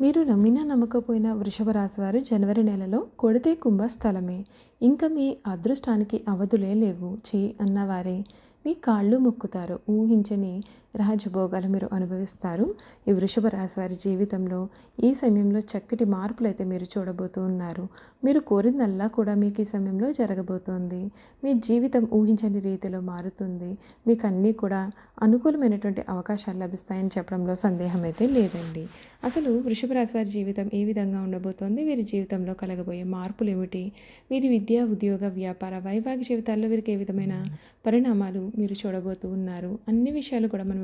మీరు నమ్మినా నమ్మకపోయినా వృషభ రాశి వారు జనవరి నెలలో కొడితే కుంభ స్థలమే ఇంకా మీ అదృష్టానికి అవధులే లేవు చీ అన్నవారే. మీ కాళ్ళు మొక్కుతారు ఊహించని రాజభోగాలు మీరు అనుభవిస్తారు. ఈ వృషభ రాశి వారి జీవితంలో ఈ సమయంలో చక్కటి మార్పులు అయితే మీరు చూడబోతూ ఉన్నారు. మీరు కోరిందల్లా కూడా మీకు ఈ సమయంలో జరగబోతోంది. మీ జీవితం ఊహించని రీతిలో మారుతుంది. మీకు అన్నీ కూడా అనుకూలమైనటువంటి అవకాశాలు లభిస్తాయని చెప్పడంలో సందేహం అయితే లేదండి. అసలు వృషభ రాశి వారి జీవితం ఏ విధంగా ఉండబోతోంది? వీరి జీవితంలో కలగబోయే మార్పులు ఏమిటి? వీరి విద్య ఉద్యోగ వ్యాపార వైవాహిక జీవితాల్లో వీరికి ఏ విధమైన పరిణామాలు మీరు చూడబోతూ ఉన్నారు? అన్ని విషయాలు కూడా మనం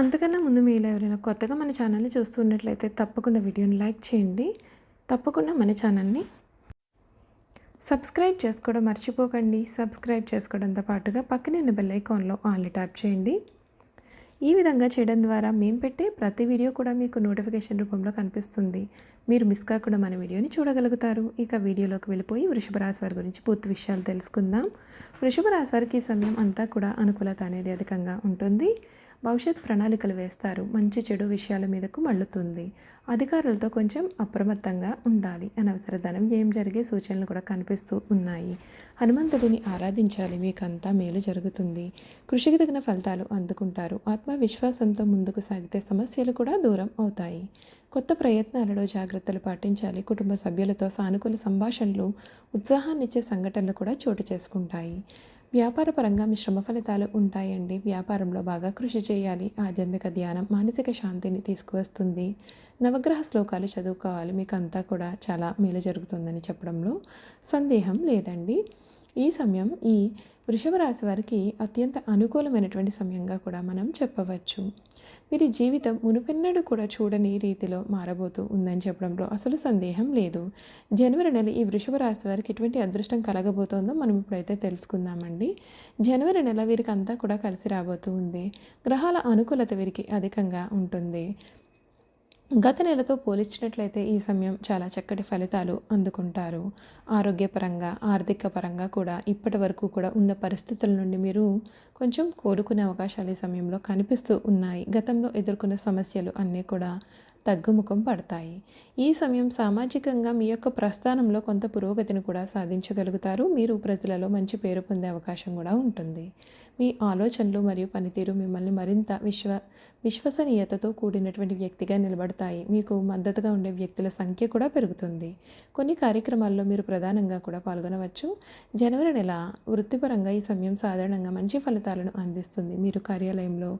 అంతకన్నా ముందు మీరు ఎవరైనా కొత్తగా మన ఛానల్ని చూస్తున్నట్లయితే తప్పకుండా వీడియోని లైక్ చేయండి. తప్పకుండా మన ఛానల్ని సబ్స్క్రైబ్ చేసుకోవడం మర్చిపోకండి. సబ్స్క్రైబ్ చేసుకోవడంతో పాటుగా పక్కనే ఉన్న బెల్ ఐకాన్లో ఆన్లీ ట్యాప్ చేయండి. ఈ విధంగా చేయడం ద్వారా మేము పెట్టే ప్రతి వీడియో కూడా మీకు నోటిఫికేషన్ రూపంలో కనిపిస్తుంది. మీరు మిస్ కాకుండా మన వీడియోని చూడగలుగుతారు. ఇక వీడియోలోకి వెళ్ళిపోయి వృషభ రాశి వారి గురించి పూర్తి విషయాలు తెలుసుకుందాం. వృషభ రాశి వారికి ఈ సమయం అంతా కూడా అనుకూలత అనేది అధికంగా ఉంటుంది. భవిష్యత్ ప్రణాళికలు వేస్తారు. మంచి చెడు విషయాల మీదకు మళ్ళుతుంది. అధికారులతో కొంచెం అప్రమత్తంగా ఉండాలి. అనవసర ధనం ఏం జరిగే సూచనలు కూడా కనిపిస్తూ ఉన్నాయి. హనుమంతుడిని ఆరాధించాలి. మీకంతా మేలు జరుగుతుంది. కృషికి తగిన ఫలితాలు అందుకుంటారు. ఆత్మవిశ్వాసంతో ముందుకు సాగితే సమస్యలు కూడా దూరం అవుతాయి. కొత్త ప్రయత్నాలలో జాగ్రత్తలు పాటించాలి. కుటుంబ సభ్యులతో సానుకూల సంభాషణలు ఉత్సాహాన్నిచ్చే సంఘటనలు కూడా చోటు చేసుకుంటాయి. వ్యాపారపరంగా మీ శ్రమ ఫలితాలు ఉంటాయండి. వ్యాపారంలో బాగా కృషి చేయాలి. ఆధ్యాత్మిక ధ్యానం మానసిక శాంతిని తీసుకువస్తుంది. నవగ్రహ శ్లోకాలు చదువుకోవాలి. మీకు అంతా కూడా చాలా మేలు జరుగుతుందని చెప్పడంలో సందేహం లేదండి. ఈ సమయం ఈ వృషభ రాశి వారికి అత్యంత అనుకూలమైనటువంటి సమయంగా కూడా మనం చెప్పవచ్చు. వీరి జీవితం మునుపెన్నడూ కూడా చూడని రీతిలో మారబోతూ ఉందని చెప్పడంలో అసలు సందేహం లేదు. జనవరి నెల ఈ వృషభ రాశి వారికి ఎటువంటి అదృష్టం కలగబోతోందో మనం ఇప్పుడైతే తెలుసుకుందామండి. జనవరి నెల వీరికి అంతా కూడా కలిసి రాబోతూ ఉంది. గ్రహాల అనుకూలత వీరికి అధికంగా ఉంటుంది. గత నెలతో పోల్చినట్లయితే ఈ సమయం చాలా చక్కటి ఫలితాలు అందుకుంటారు. ఆరోగ్యపరంగా ఆర్థిక పరంగా కూడా ఇప్పటి వరకు కూడా ఉన్న పరిస్థితుల నుండి మీరు కొంచెం కోలుకునే అవకాశాలు ఈ సమయంలో కనిపిస్తూ ఉన్నాయి. గతంలో ఎదుర్కొన్న సమస్యలు అన్నీ కూడా తగ్గుముఖం పడతాయి. ఈ సమయం సామాజికంగా మీ యొక్క ప్రస్థానంలో కొంత పురోగతిని కూడా సాధించగలుగుతారు. మీరు ప్రజలలో మంచి పేరు పొందే అవకాశం కూడా ఉంటుంది. మీ ఆలోచనలు మరియు పనితీరు మిమ్మల్ని మరింత విశ్వ విశ్వసనీయతతో కూడినటువంటి వ్యక్తిగా నిలబడతాయి. మీకు మద్దతుగా ఉండే వ్యక్తుల సంఖ్య కూడా పెరుగుతుంది. కొన్ని కార్యక్రమాల్లో మీరు ప్రధానంగా కూడా పాల్గొనవచ్చు. జనవరి నెల వృత్తిపరంగా ఈ సమయం సాధారణంగా మంచి ఫలితాలను అందిస్తుంది. మీరు కార్యాలయంలో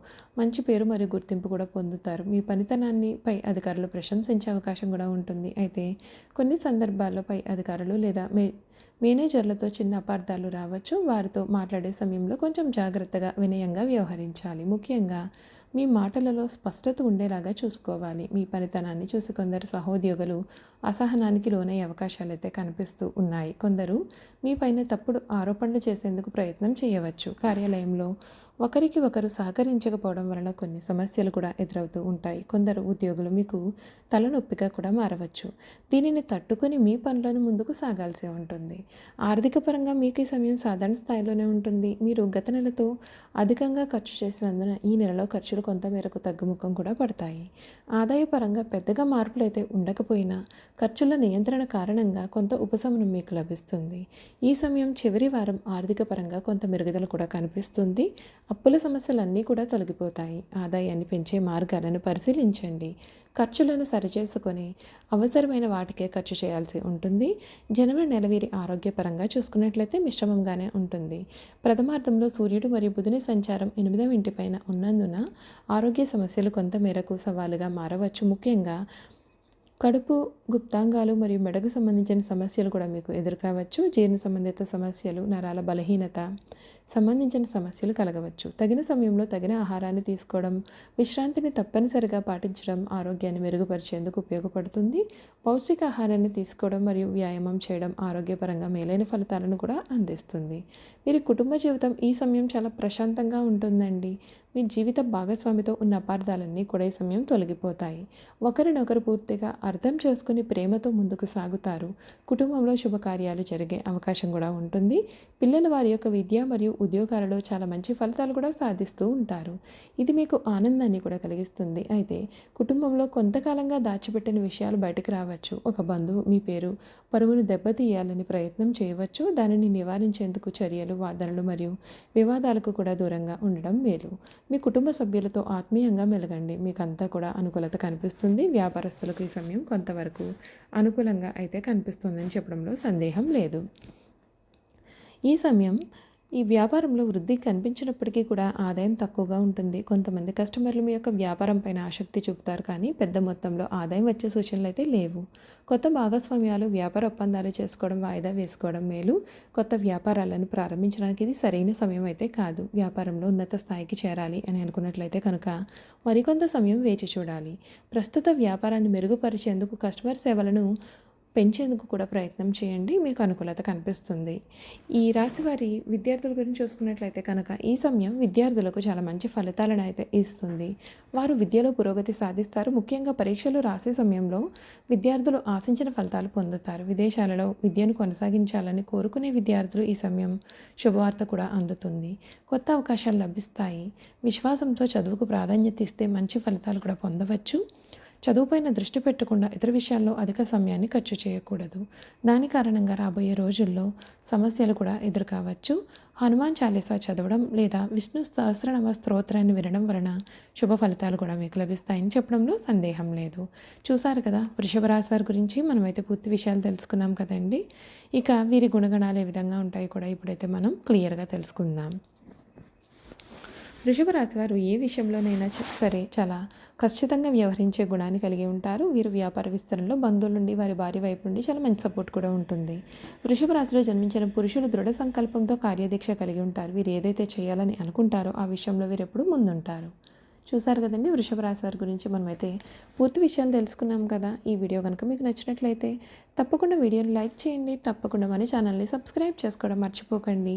మంచి పేరు మరియు గుర్తింపు కూడా పొందుతారు. మీ పనితనాన్ని పై అధికారులు ప్రశంసించే అవకాశం కూడా ఉంటుంది. అయితే కొన్ని సందర్భాల్లో పై అధికారులు లేదా మే మేనేజర్లతో చిన్న అపార్థాలు రావచ్చు. వారితో మాట్లాడే సమయంలో కొంచెం జాగ్రత్తగా వినయంగా వ్యవహరించాలి. ముఖ్యంగా మీ మాటలలో స్పష్టత ఉండేలాగా చూసుకోవాలి. మీ పనితనాన్ని చూసి కొందరు సహోద్యోగులు అసహనానికి లోనయ్యే అవకాశాలు అయితే కనిపిస్తూ ఉన్నాయి. కొందరు మీ పైన తప్పుడు ఆరోపణలు చేసేందుకు ప్రయత్నం చేయవచ్చు. కార్యాలయంలో ఒకరికి ఒకరు సహకరించకపోవడం వలన కొన్ని సమస్యలు కూడా ఎదురవుతూ ఉంటాయి. కొందరు ఉద్యోగులు మీకు తలనొప్పిగా కూడా మారవచ్చు. దీనిని తట్టుకొని మీ పనులను ముందుకు సాగాల్సి ఉంటుంది. ఆర్థిక పరంగా మీకు ఈ సమయం సాధారణ స్థాయిలోనే ఉంటుంది. మీరు గత నెలతో అధికంగా ఖర్చు చేసినందున ఈ నెలలో ఖర్చులు కొంత మేరకు తగ్గుముఖం కూడా పడతాయి. ఆదాయ పరంగా పెద్దగా మార్పులు అయితే ఉండకపోయినా ఖర్చుల నియంత్రణ కారణంగా కొంత ఉపశమనం మీకు లభిస్తుంది. ఈ సమయం చివరి వారం ఆర్థిక పరంగా కొంత మెరుగుదల కూడా కనిపిస్తుంది. అప్పుల సమస్యలన్నీ కూడా తొలగిపోతాయి. ఆదాయాన్ని పెంచే మార్గాలను పరిశీలించండి. ఖర్చులను సరిచేసుకొని అవసరమైన వాటికే ఖర్చు చేయాల్సి ఉంటుంది. జనవరి నెల వీరి ఆరోగ్యపరంగా చూసుకున్నట్లయితే మిశ్రమంగానే ఉంటుంది. ప్రథమార్థంలో సూర్యుడు మరియు బుధుని సంచారం ఎనిమిదవ ఇంటిపైన ఉన్నందున ఆరోగ్య సమస్యలు కొంత మేరకు సవాలుగా మారవచ్చు. ముఖ్యంగా కడుపు గుప్తాంగాలు మరియు మెడకు సంబంధించిన సమస్యలు కూడా మీకు ఎదురుకావచ్చు. జీర్ణ సంబంధిత సమస్యలు నరాల బలహీనత సంబంధించిన సమస్యలు కలగవచ్చు. తగిన సమయంలో తగిన ఆహారాన్ని తీసుకోవడం విశ్రాంతిని తప్పనిసరిగా పాటించడం ఆరోగ్యాన్ని మెరుగుపరిచేందుకు ఉపయోగపడుతుంది. పౌష్టికాహారాన్ని తీసుకోవడం మరియు వ్యాయామం చేయడం ఆరోగ్యపరంగా మేలైన ఫలితాలను కూడా అందిస్తుంది. వీరి కుటుంబ జీవితం ఈ సమయం చాలా ప్రశాంతంగా ఉంటుందండి. మీ జీవిత భాగస్వామితో ఉన్న అపార్థాలన్నీ కూడా ఈ సమయం తొలగిపోతాయి. ఒకరినొకరు పూర్తిగా అర్థం చేసుకుని ప్రేమతో ముందుకు సాగుతారు. కుటుంబంలో శుభకార్యాలు జరిగే అవకాశం కూడా ఉంటుంది. పిల్లల వారి యొక్క విద్య మరియు ఉద్యోగాలలో చాలా మంచి ఫలితాలు కూడా సాధిస్తూ ఉంటారు. ఇది మీకు ఆనందాన్ని కూడా కలిగిస్తుంది. అయితే కుటుంబంలో కొంతకాలంగా దాచిపెట్టిన విషయాలు బయటకు రావచ్చు. ఒక బంధువు మీ పేరు పరువును దెబ్బతీయాలని ప్రయత్నం చేయవచ్చు. దానిని నివారించేందుకు చర్యలు వాదనలు మరియు వివాదాలకు కూడా దూరంగా ఉండడం మేలు. మీ కుటుంబ సభ్యులతో ఆత్మీయంగా మెలగండి. మీకంతా కూడా అనుకూలత కనిపిస్తుంది. వ్యాపారస్తులకు ఈ సమయం కొంతవరకు అనుకూలంగా అయితే కనిపిస్తుందని చెప్పడంలో సందేహం లేదు. ఈ సమయం ఈ వ్యాపారంలో వృద్ధి కనిపించినప్పటికీ కూడా ఆదాయం తక్కువగా ఉంటుంది. కొంతమంది కస్టమర్లు మీ యొక్క వ్యాపారం పైన ఆసక్తి చూపుతారు కానీ పెద్ద మొత్తంలో ఆదాయం వచ్చే సూచనలు అయితే లేవు. కొత్త భాగస్వామ్యాలు వ్యాపార ఒప్పందాలు చేసుకోవడం వాయిదా వేసుకోవడం మేలు. కొత్త వ్యాపారాలను ప్రారంభించడానికి ఇది సరైన సమయం అయితే కాదు. వ్యాపారంలో ఉన్నత స్థాయికి చేరాలి అని అనుకున్నట్లయితే కనుక మరికొంత సమయం వేచి చూడాలి. ప్రస్తుత వ్యాపారాన్ని మెరుగుపరిచేందుకు కస్టమర్ సేవలను పెంచేందుకు కూడా ప్రయత్నం చేయండి. మీకు అనుకూలత కనిపిస్తుంది. ఈ రాశి వారి విద్యార్థుల గురించి చూసుకున్నట్లయితే కనుక ఈ సమయం విద్యార్థులకు చాలా మంచి ఫలితాలను అయితే ఇస్తుంది. వారు విద్యలో పురోగతి సాధిస్తారు. ముఖ్యంగా పరీక్షలు రాసే సమయంలో విద్యార్థులు ఆశించిన ఫలితాలు పొందుతారు. విదేశాలలో విద్యను కొనసాగించాలని కోరుకునే విద్యార్థులు ఈ సమయం శుభవార్త కూడా అందుతుంది. కొత్త అవకాశాలు లభిస్తాయి. విశ్వాసంతో చదువుకు ప్రాధాన్యత ఇస్తే మంచి ఫలితాలు కూడా పొందవచ్చు. చదువుపైన దృష్టి పెట్టకుండా ఇతర విషయాల్లో అధిక సమయాన్ని ఖర్చు చేయకూడదు. దాని కారణంగా రాబోయే రోజుల్లో సమస్యలు కూడా ఎదురుకావచ్చు. హనుమాన్ చాలీసా చదవడం లేదా విష్ణు సహస్రనామ స్తోత్రాన్ని వినడం వలన శుభ ఫలితాలు కూడా మీకు లభిస్తాయని చెప్పడంలో సందేహం లేదు. చూసారు కదా వృషభ రాశి వారి గురించి మనమైతే పూర్తి విషయాలు తెలుసుకున్నాం కదండి. ఇక వీరి గుణగణాలు ఏ విధంగా ఉంటాయి కూడా ఇప్పుడైతే మనం క్లియర్గా తెలుసుకుందాం. వృషభ వారు ఏ విషయంలోనైనా సరే చాలా ఖచ్చితంగా వ్యవహరించే గుణాన్ని కలిగి ఉంటారు. వీరు వ్యాపార విస్తరణలో బంధువుల నుండి వారి భార్య వైపు నుండి చాలా మంచి సపోర్ట్ కూడా ఉంటుంది. వృషభ రాశిలో జన్మించిన పురుషులు దృఢ సంకల్పంతో కార్యదీక్ష కలిగి ఉంటారు. వీరు ఏదైతే చేయాలని అనుకుంటారో ఆ విషయంలో వీరు ఎప్పుడు ముందుంటారు. చూసారు కదండి వృషభ రాశి వారి గురించి మనమైతే పూర్తి విషయాలు తెలుసుకున్నాం కదా. ఈ వీడియో కనుక మీకు నచ్చినట్లయితే తప్పకుండా వీడియోని లైక్ చేయండి. తప్పకుండా మన ఛానల్ని సబ్స్క్రైబ్ చేసుకోవడం మర్చిపోకండి.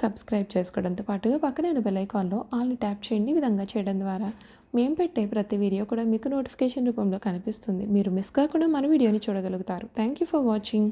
సబ్స్క్రైబ్ చేసుకోవడంతో పాటుగా పక్కనే ఉన్న బెల్ ఐకాన్లో ఆల్ని ట్యాప్ చేయండి. ఈ విధంగా చేయడం ద్వారా మేము పెట్టే ప్రతి వీడియో కూడా మీకు నోటిఫికేషన్ రూపంలో కనిపిస్తుంది. మీరు మిస్ కాకుండా మన వీడియోని చూడగలుగుతారు. Thank you for watching.